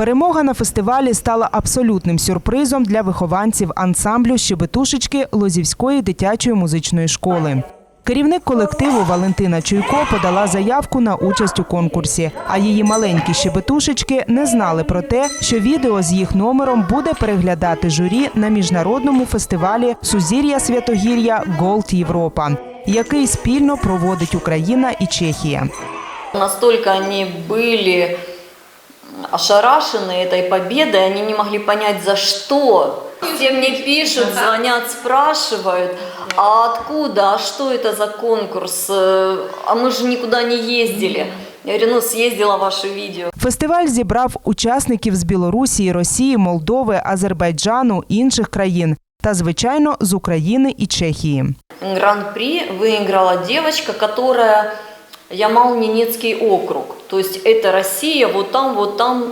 Перемога на фестивалі стала абсолютним сюрпризом для вихованців ансамблю Щебетушечки Лозівської дитячої музичної школи. Керівник колективу Валентина Чуйко подала заявку на участь у конкурсі, а її маленькі щебетушечки не знали про те, що відео з їх номером буде переглядати журі на міжнародному фестивалі Сузір'я Святогір'я Голд Європа, який спільно проводить Україна і Чехія. Настолько они были ошарашены этой победой, они не могли понять за что. Все мне пишут, звонят, спрашивают, а откуда, а что это за конкурс, Э, а мы же никуда не ездили. Я говорю, ну съездила ваше видео. Фестиваль зібрав учасників з Білорусі, Росії, Молдови, Азербайджану, інших країн та, звичайно, з України і Чехії. Гран-при выиграла девочка, которая Ямал-Ненецкий округ. То есть это Россия вот там, вот там,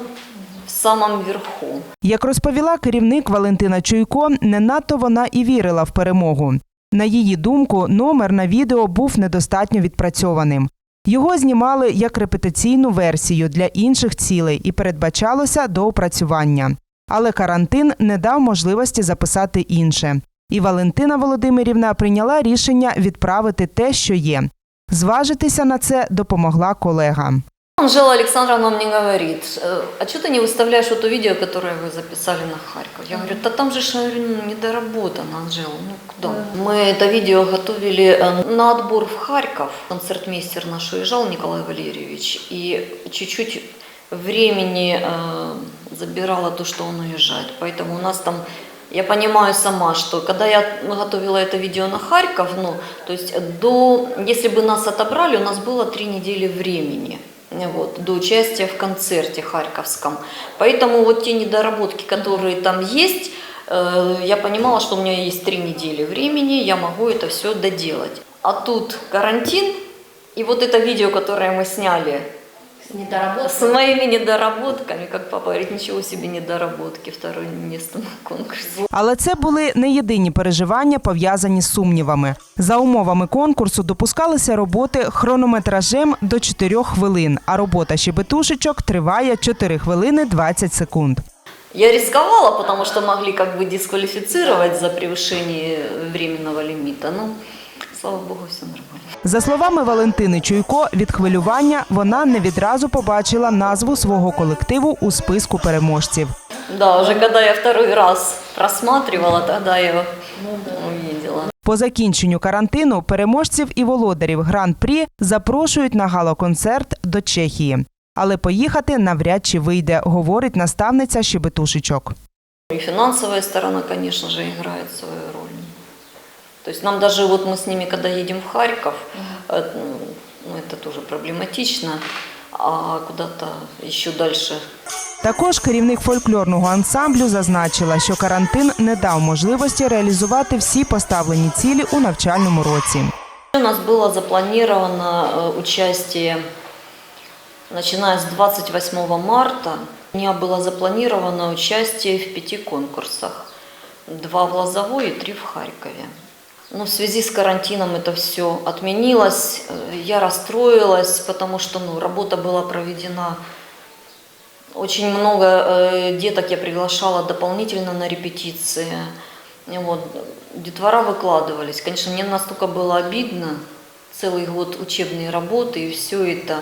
в самом верху. Як розповіла керівник Валентина Чуйко, не надто вона і вірила в перемогу. На її думку, номер на відео був недостатньо відпрацьованим. Його знімали як репетиційну версію для інших цілей і передбачалося доопрацювання. Але карантин не дав можливості записати інше. І Валентина Володимирівна прийняла рішення відправити те, що є. Зважитися на це допомогла колега. Анжела Александровна мне говорит, «Э, а что ты не выставляешь вот то видео, которое вы записали на Харьков? Я говорю, да там же говорю, ну, недоработано, Анжела, ну куда? Мы это видео готовили э, на отбор в Харьков. Концертмейстер наш уезжал, Николай Валерьевич, и чуть-чуть времени э, забирало то, что он уезжает. Поэтому у нас там я понимаю сама, что когда я готовила это видео на Харьков, ну, то есть до, если бы нас отобрали, у нас было три недели времени вот, до участия в концерте харьковском. Поэтому вот те недоработки, которые там есть, э, я понимала, что у меня есть три недели времени, я могу это все доделать. А тут карантин, и вот это видео, которое мы сняли, с моими недоработками, как папа говорит, ничего себе недоработки, второе место на конкурсе. Але це були не єдині переживання, пов'язані з сумнівами. За умовами конкурсу допускалися роботи хронометражем до 4 хвилин, а робота щебетушечок триває 4 хвилини 20 секунд. Я рисковала, потому что могли как бы дисквалифицировать за превышение временного лимита. Ну, слава богу, все нормально. За словами Валентини Чуйко, від хвилювання вона не відразу побачила назву свого колективу у списку переможців. Да, уже когда я второй раз просматривала, тогда я увидела. По закінченню карантину переможців і володарів гран-прі запрошують на галоконцерт до Чехії. Але поїхати навряд чи вийде, говорить наставниця Щебетушечок. И финансовая сторона, же, играет свою роль. То есть нам даже вот мы с ними, когда едем в Харьков, э, ну, это тоже проблематично, а куда-то еще дальше Також керівник фольклорного ансамблю зазначила, що карантин не дав можливості реалізувати всі поставлені цілі у навчальному році. У нас было запланировано э, участие, начиная с 28 марта. У меня было запланировано участие в пяти конкурсах. Два в Лозовой и три в Харькове. Но в связи с карантином это все отменилось. Э, Я расстроилась, потому что ну, работа была проведена. Очень много э, деток я приглашала дополнительно на репетиции. И Вот. Детвора выкладывались. Конечно, мне настолько было обидно. Целый год учебные работы и все это.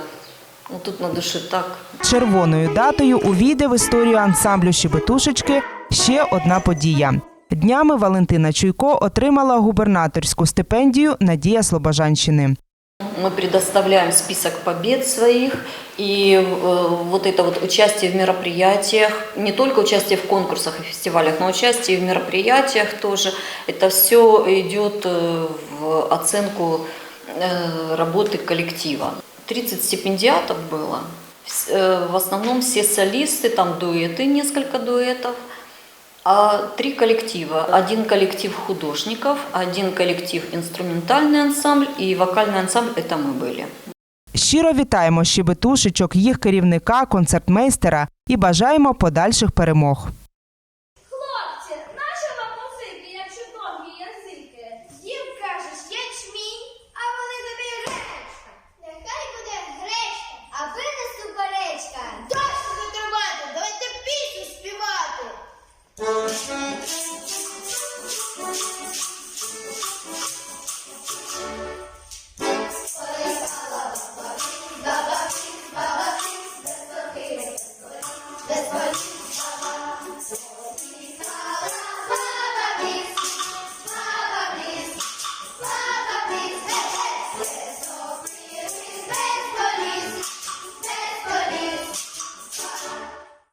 Ну, тут на душе так. Червоною датою увійде в історію ансамблю Щебетушечки ще одна подія. Днями Валентина Чуйко отримала губернаторську стипендію Надія Слобожанщини. Мы предоставляем список побед своих и э, вот это вот участие в мероприятиях, не только участие в конкурсах и фестивалях, но участие в мероприятиях тоже. Это все идет э, в оценку э, работы коллектива. 30 стипендиатов было. Вс- э, В основном все солисты, там дуэты, несколько дуэтов. А три коллектива. Один коллектив художников, один коллектив инструментальный ансамбль и вокальный ансамбль – это мы были. Щиро вітаємо щебетушечок, їх керівника, концертмейстера і бажаємо подальших перемог.